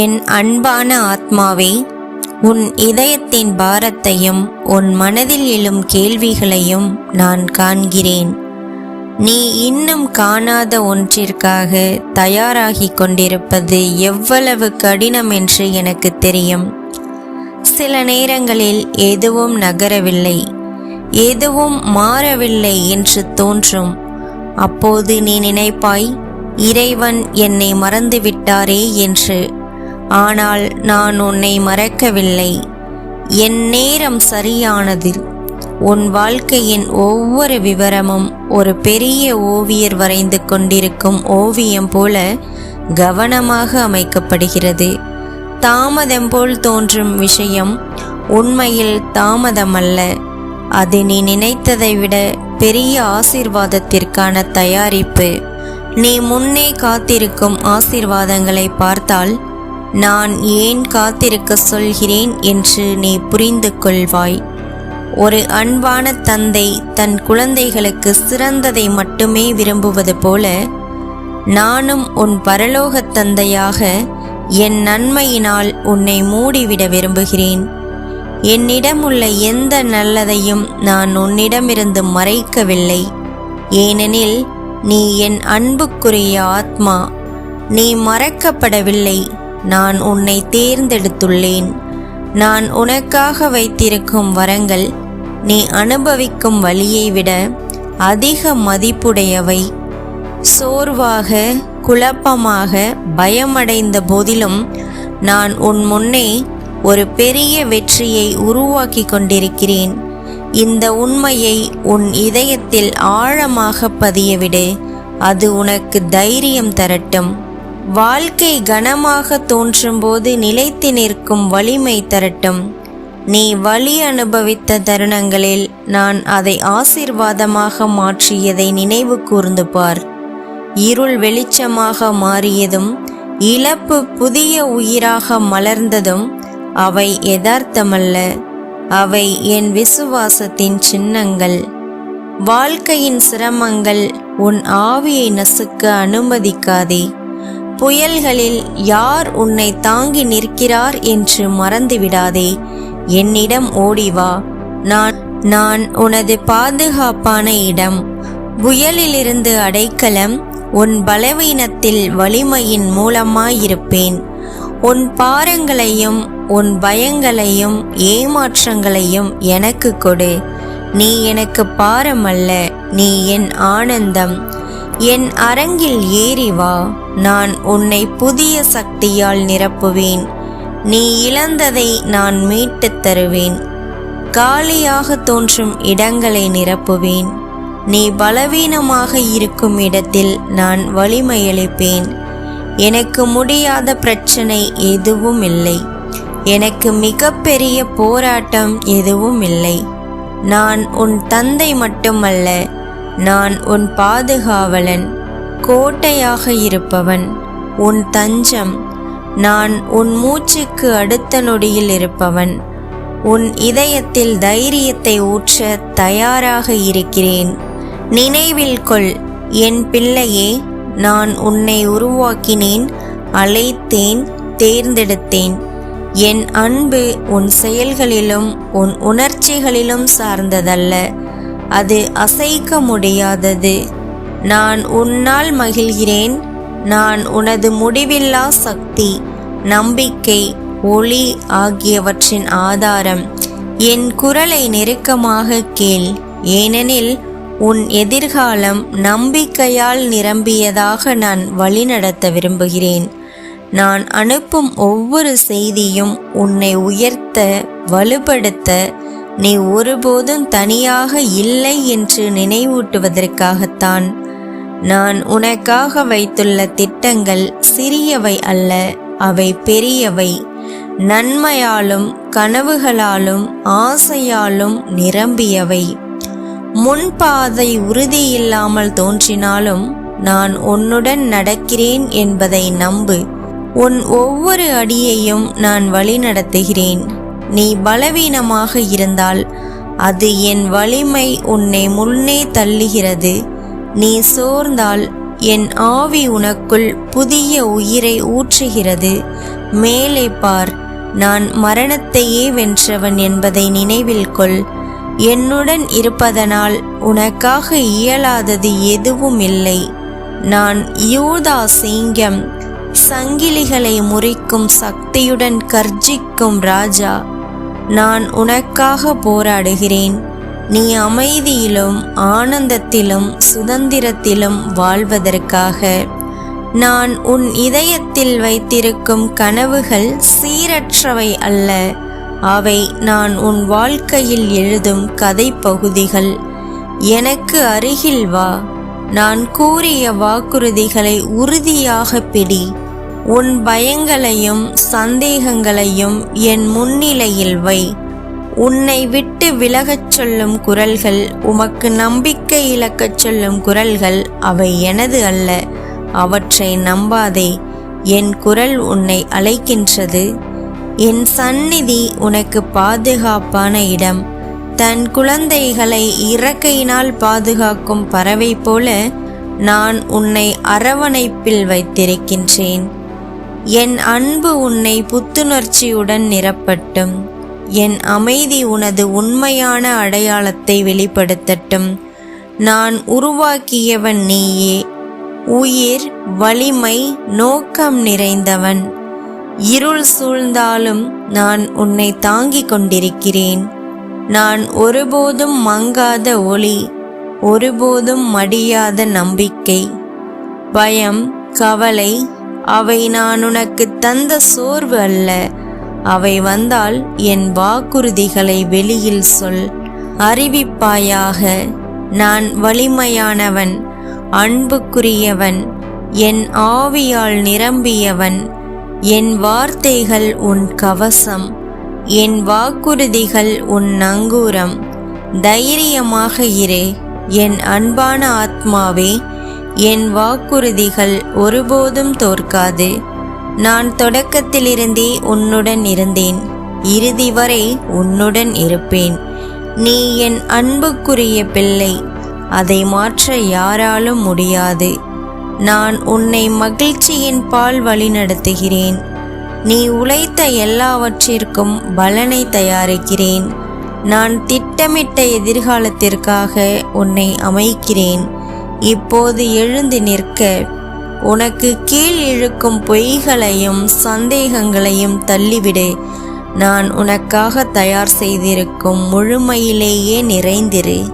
என் அன்பான ஆத்மாவே உன் இதயத்தின் பாரத்தையும் உன் மனதில் எழும் கேள்விகளையும் நான் காண்கிறேன். நீ இன்னும் காணாத ஒன்றிற்காக தயாராகிக் கொண்டிருப்பது எவ்வளவு கடினம் என்று எனக்கு தெரியும். சில நேரங்களில் எதுவும் நகரவில்லை எதுவும் மாறவில்லை என்று தோன்றும். அப்போது நீ நினைப்பாய் இறைவன் என்னை மறந்துவிட்டாரே என்று ஆனால் நான் உன்னை மறக்கவில்லை. என் நேரம் சரியானது உன் வாழ்க்கையின் ஒவ்வொரு விவரமும் ஒரு பெரிய ஓவியர் வரைந்து கொண்டிருக்கும் ஓவியம் போல கவனமாக அமைக்கப்படுகிறது. தாமதம் போல் தோன்றும் விஷயம் உண்மையில் தாமதமல்ல. அது நீ நினைத்ததை விட பெரிய ஆசீர்வாதத்திற்கான தயாரிப்பு. நீ முன்னே காத்திருக்கும் ஆசீர்வாதங்களை பார்த்தால் நான் ஏன் காத்திருக்க சொல்கிறேன் என்று நீ புரிந்து கொள்வாய். ஒரு அன்பான தந்தை தன் குழந்தைகளுக்கு சிறந்ததை மட்டுமே விரும்புவது போல நானும் உன் பரலோக தந்தையாக என் நன்மையினால் உன்னை மூடிவிட விரும்புகிறேன். என்னிடம் உள்ள எந்த நல்லதையும் நான் உன்னிடமிருந்து மறைக்கவில்லை. ஏனெனில் நீ என் அன்புக்குரிய ஆத்மா. நீ மறக்கப்படவில்லை. நான் உன்னை தேர்ந்தெடுத்துள்ளேன். நான் உனக்காக வைத்திருக்கும் வரங்கள் நீ அனுபவிக்கும் வழியை விட அதிக மதிப்புடையவை. சோர்வாக குழப்பமாக பயமடைந்த போதிலும் நான் உன் முன்னே ஒரு பெரிய வெற்றியை உருவாக்கி கொண்டிருக்கிறேன். இந்த உண்மையை உன் இதயத்தில் ஆழமாக பதியவிடு. அது உனக்கு தைரியம் தரட்டும். வாழ்க்கை கனமாக தோன்றும்போது நிலைத்து நிற்கும் வலிமை தரட்டும். நீ வலி அனுபவித்த தருணங்களில் நான் அதை ஆசீர்வாதமாக மாற்றியதை நினைவு கூர்ந்து பார். இருள் வெளிச்சமாக மாறியதும் இழப்பு புதிய உயிராக மலர்ந்ததும் அவை யதார்த்தமல்ல. அவை என் விசுவாசத்தின் சின்னங்கள். வாழ்க்கையின் சிரமங்கள் உன் ஆவியை நசுக்க அனுமதிக்காதே. புயல்களில் யார் உன்னை தாங்கி நிற்கிறார் என்று மறந்துவிடாதே. என்னிடம் ஓடிவா நான் நான் உனது பாதுகாப்பான இடம். புயலிலிருந்து அடைக்கலம் உன் பலவீனத்தில் வலிமையின் மூலமாயிருப்பேன். உன் பாரங்களையும் உன் பயங்களையும் ஏமாற்றங்களையும் எனக்கு கொடு. நீ எனக்கு பாரமல்ல. நீ என் ஆனந்தம். என் அரங்கில் ஏறி வா நான் உன்னை புதிய சக்தியால் நிரப்புவேன். நீ இழந்ததை நான் மீட்டுத் தருவேன். காலியாக தோன்றும் இடங்களை நிரப்புவேன். நீ பலவீனமாக இருக்கும் இடத்தில் நான் வலிமையளிப்பேன். எனக்கு முடியாத பிரச்சனை எதுவும் இல்லை எனக்கு மிகப்பெரிய போராட்டம் எதுவும் இல்லை நான் உன் தந்தை மட்டுமல்ல நான் உன் பாதுகாவலன் கோட்டையாக இருப்பவன் உன் தஞ்சம். நான் உன் மூச்சுக்கு அடுத்த நொடியில் இருப்பவன். உன் இதயத்தில் தைரியத்தை ஊற்ற தயாராக இருக்கிறேன். நினைவில் கொள் என் பிள்ளையே நான் உன்னை உருவாக்கினேன் அழைத்தேன் தேர்ந்தெடுத்தேன். என் அன்பு உன் செயல்களிலும் உன் உணர்ச்சிகளிலும் சார்ந்ததல்ல. அது அசைக்க முடியாதது. நான் உன்னால் மகிழ்கிறேன். நான் உனது முடிவில்லா சக்தி நம்பிக்கை ஒளி ஆகியவற்றின் ஆதாரம். என் குரலை நெருக்கமாக கேள். ஏனெனில் உன் எதிர்காலம் நம்பிக்கையால் நிரம்பியதாக நான் வழிநடத்த விரும்புகிறேன். நான் அனுப்பும் ஒவ்வொரு செய்தியும் உன்னை உயர்த்த வலுப்படுத்த நீ ஒருபோதும் தனியாக இல்லை என்று நினைவூட்டுவதற்காகத்தான். நான் உனக்காக வைத்துள்ள திட்டங்கள் சிறியவை அல்ல அவை பெரியவை. நன்மையாலும் கனவுகளாலும் ஆசையாலும் நிரம்பியவை. முன்பாதை உறுதியில்லாமல் தோன்றினாலும் நான் உன்னுடன் நடக்கிறேன் என்பதை நம்பு. உன் ஒவ்வொரு அடியையும் நான் வழிநடத்துகிறேன். நீ பலவீனமாக இருந்தால் அது என் வலிமை உன்னை முன்னே தள்ளுகிறது. நீ சோர்ந்தால் என் ஆவி உனக்குள் புதிய உயிரை ஊற்றுகிறது. மேலே பார் நான் மரணத்தையே வென்றவன் என்பதை நினைவில் கொள். என்னுடன் இருப்பதனால் உனக்காக இயலாதது எதுவும் இல்லை. நான் யூதா சிங்கம் சங்கிலிகளை முறிக்கும் சக்தியுடன் கர்ஜிக்கும் ராஜா. நான் உனக்காக போராடுகிறேன். நீ அமைதியிலும் ஆனந்தத்திலும் சுதந்திரத்திலும் வாழ்வதற்காக. நான் உன் இதயத்தில் வைத்திருக்கும் கனவுகள் சீரற்றவை அல்ல. அவை நான் உன் வாழ்க்கையில் எழுதும் கதை பகுதிகள் எனக்கு அருகில் வா. நான் கூறிய வாக்குறுதிகளை உறுதியாக பிடி. உன் பயங்களையும் சந்தேகங்களையும் என் முன்னிலையில் வை. உன்னை விட்டு விலகச் சொல்லும் குரல்கள் உமக்கு நம்பிக்கை இழக்கச் சொல்லும் குரல்கள் அவை எனது அல்ல. அவற்றை நம்பாதே என் குரல் உன்னை அழைக்கின்றது. என் சந்நிதி உனக்கு பாதுகாப்பான இடம். தன் குழந்தைகளை இறக்கையினால் பாதுகாக்கும் பறவை போல நான் உன்னை அரவணைப்பில் வைத்திருக்கின்றேன். என் அன்பு உன்னை புத்துணர்ச்சியுடன் நிரப்பட்டும். என் அமைதி உனது உண்மையான அடையாளத்தை வெளிப்படுத்தட்டும். நான் உருவாக்கியவன் நீயே. உயிர் வலிமை நோக்கம் நிறைந்தவன். இருள் சூழ்ந்தாலும் நான் உன்னை தாங்கிக் கொண்டிருக்கிறேன். நான் ஒருபோதும் மங்காத ஒளி ஒருபோதும் மடியாத நம்பிக்கை. பயம் கவலை அவை நான் உனக்கு தந்த சோர்வு அல்ல. அவை வந்தால் என் வாக்குறுதிகளை வெளியில் சொல். அறிவிப்பாயாக நான் வலிமையானவன் அன்புக்குரியவன் என் ஆவியால் நிரம்பியவன் என் வார்த்தைகள் உன் கவசம் என் வாக்குறுதிகள் உன் நங்கூரம். தைரியமாக இரு என் அன்பான ஆத்மாவே. என் வாக்குறுதிகள் ஒருபோதும் தோற்காது. நான் தொடக்கத்திலிருந்தே உன்னுடன் இருந்தேன். இறுதி வரை உன்னுடன் இருப்பேன். நீ என் அன்புக்குரிய பிள்ளை. அதை மாற்ற யாராலும் முடியாது. நான் உன்னை மகிழ்ச்சியின் பால் வழிநடத்துகிறேன் நீ உழைத்த எல்லாவற்றிற்கும் பலனை தயாரிக்கிறேன். நான் திட்டமிட்ட எதிர்காலத்திற்காக உன்னை அமைக்கிறேன். இப்போது எழுந்து நிற்க. உனக்கு கீழ் இழுக்கும் பொய்களையும் சந்தேகங்களையும் தள்ளிவிடு. நான் உனக்காக தயார் செய்திருக்கும் முழுமையிலேயே நிறைந்திரு.